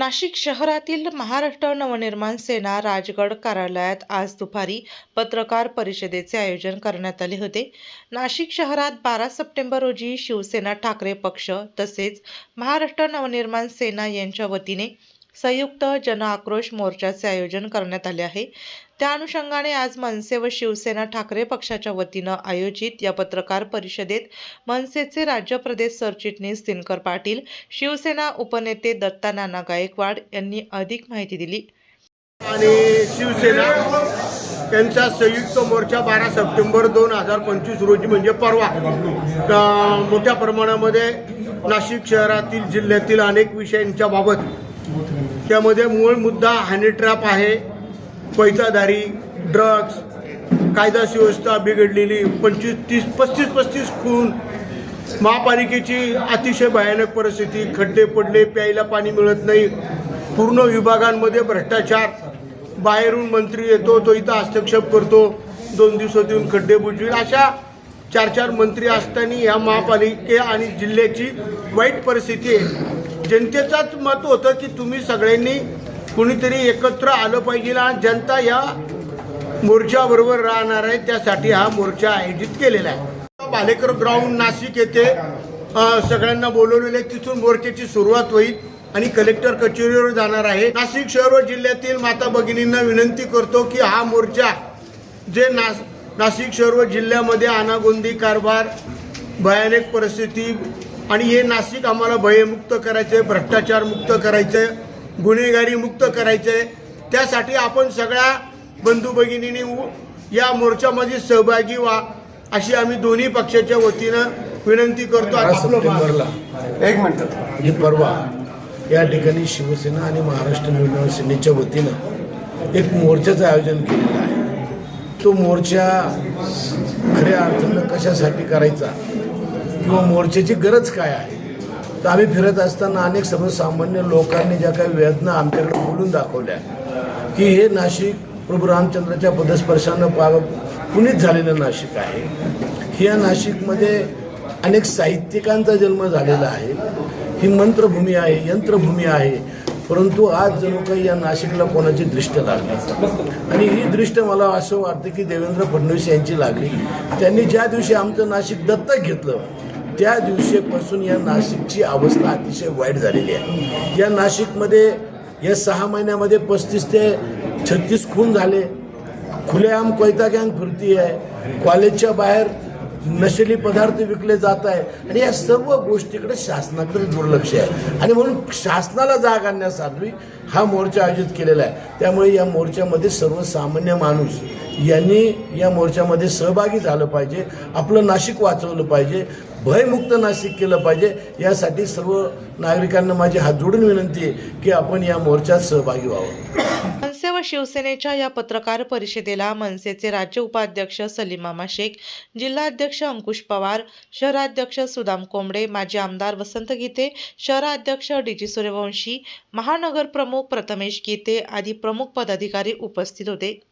नाशिक शहरातील महाराष्ट्र नवनिर्माण सेना राजगड कार्यालयात आज दुपारी पत्रकार परिषदेचे आयोजन करण्यात आले होते. नाशिक शहरात बारा सप्टेंबर रोजी शिवसेना ठाकरे पक्ष तसेच महाराष्ट्र नवनिर्माण सेना यांच्या वतीने संयुक्त जनआक्रोश मोर्चाचे आयोजन करण्यात आले आहे. त्या अनुषंगाने आज मनसे व शिवसेना ठाकरे पक्षाच्या वतीनं आयोजित या पत्रकार परिषदेत मनसेचे राज्य प्रदेश सरचिटणीस दिनकर पाटील शिवसेना उपनेते दत्ता नाना गायकवाड यांनी अधिक माहिती दिली. आणि शिवसेना त्यांचा संयुक्त मोर्चा बारा सप्टेंबर दोन हजार पंचवीस रोजी म्हणजे परवा मोठ्या प्रमाणामध्ये नाशिक शहरातील जिल्ह्यातील अनेक विषयांच्या बाबत त्यामध्ये मूळ मुद्दा हनी ट्रॅप आहे. पैसाधारी ड्रग्स कायदा सुव्यवस्था बिघडलेली पंचवीस तीस पस्तीस पस्तीस खून महापालिकेची अतिशय भयानक परिस्थिती खड्डे पडले प्यायला पाणी मिळत नाही. पूर्ण विभागांमध्ये भ्रष्टाचार. बाहेरून मंत्री येतो तो इथं हस्तक्षेप करतो. दोन दिवसात येऊन खड्डे बुजवील. अशा चार चार मंत्री असताना या महापालिके आणि जिल्ह्याची वाईट परिस्थिती आहे. जनतेचाच मत होतं की तुम्ही सगळ्यांनी कुणीतरी एकत्र आलं पाहिजे आणि जनता या मोर्चाबरोबर राहणार आहे त्यासाठी हा मोर्चा आयोजित केलेला आहे. भालेकर ग्राउंड नाशिक येथे सगळ्यांना बोलवलेले तिथून मोर्चाची सुरुवात होईल आणि कलेक्टर कचेरीवर जाणार आहे. नाशिक शहर व जिल्ह्यातील माता भगिनींना विनंती करतो की हा मोर्चा जे नास नाशिक शहर व जिल्ह्यामध्ये अनागोंदी कारभार भयानक परिस्थिती आणि हे नाशिक आम्हाला भयमुक्त करायचं आहे भ्रष्टाचार मुक्त करायचं आहे गुन्हेगारी मुक्त करायचं आहे त्यासाठी आपण सगळ्या बंधू भगिनींनी उ- या मोर्चामध्ये सहभागी व्हा अशी आम्ही दोन्ही पक्षाच्या वतीनं विनंती करतो. एक मिनिट. म्हणजे परवा या ठिकाणी शिवसेना आणि महाराष्ट्र निर्माण सेनेच्या वतीनं एक मोर्चाचं आयोजन केलेलं आहे. तो मोर्चा खऱ्या अर्थानं कशासाठी करायचा? किंवा मोर्चाची गरज काय आहे? तर आम्ही फिरत असताना अनेक सर्वसामान्य लोकांनी ज्या काही वेदना आमच्याकडे बोलून दाखवल्या की हे नाशिक प्रभू रामचंद्राच्या पदस्पर्शानं पा पुनीत झालेलं नाशिक आहे. या नाशिकमध्ये अनेक साहित्यिकांचा जन्म झालेला आहे. ही मंत्रभूमी आहे यंत्रभूमी आहे. परंतु आज जणू काही या नाशिकला कोणाची दृष्ट लागली? आणि ही दृष्ट मला असं वाटतं की देवेंद्र फडणवीस यांची लागली. त्यांनी ज्या दिवशी आमचं नाशिक दत्तक घेतलं त्या दिवशीपासून या नाशिकची अवस्था अतिशय वाईट झालेली आहे. या नाशिकमध्ये या सहा महिन्यामध्ये पस्तीस ते छत्तीस खून झाले. खुलेआम कोयता गँग फिरती आहे कॉलेजच्या बाहेर नशेली पदार्थ विकले जात आहे. आणि या सर्व गोष्टीकडे शासनाकडे दुर्लक्ष आहे. आणि म्हणून शासनाला जाग आणण्यासाठी हा मोर्चा आयोजित केलेला आहे. त्यामुळे या मोर्चामध्ये सर्वसामान्य माणूस यांनी या मोर्चामध्ये सहभागी झालं पाहिजे. आपलं नाशिक वाचवलं पाहिजे. भयमुक्त नाशिक केलं पाहिजे. यासाठी सर्व नागरिकांना माझी हात जोडून विनंती आहे की आपण या मोर्चात सहभागी व्हावं. शिवसेनेच्या या पत्रकार परिषदेला मनसेचे राज्य उपाध्यक्ष सलीमामा शेख जिल्हाध्यक्ष अंकुश पवार शहराध्यक्ष सुदाम कोंबडे माजी आमदार वसंत गीते शहराध्यक्ष डी जी सूर्यवंशी महानगर प्रमुख प्रथमेश गीते आदी प्रमुख पदाधिकारी उपस्थित होते.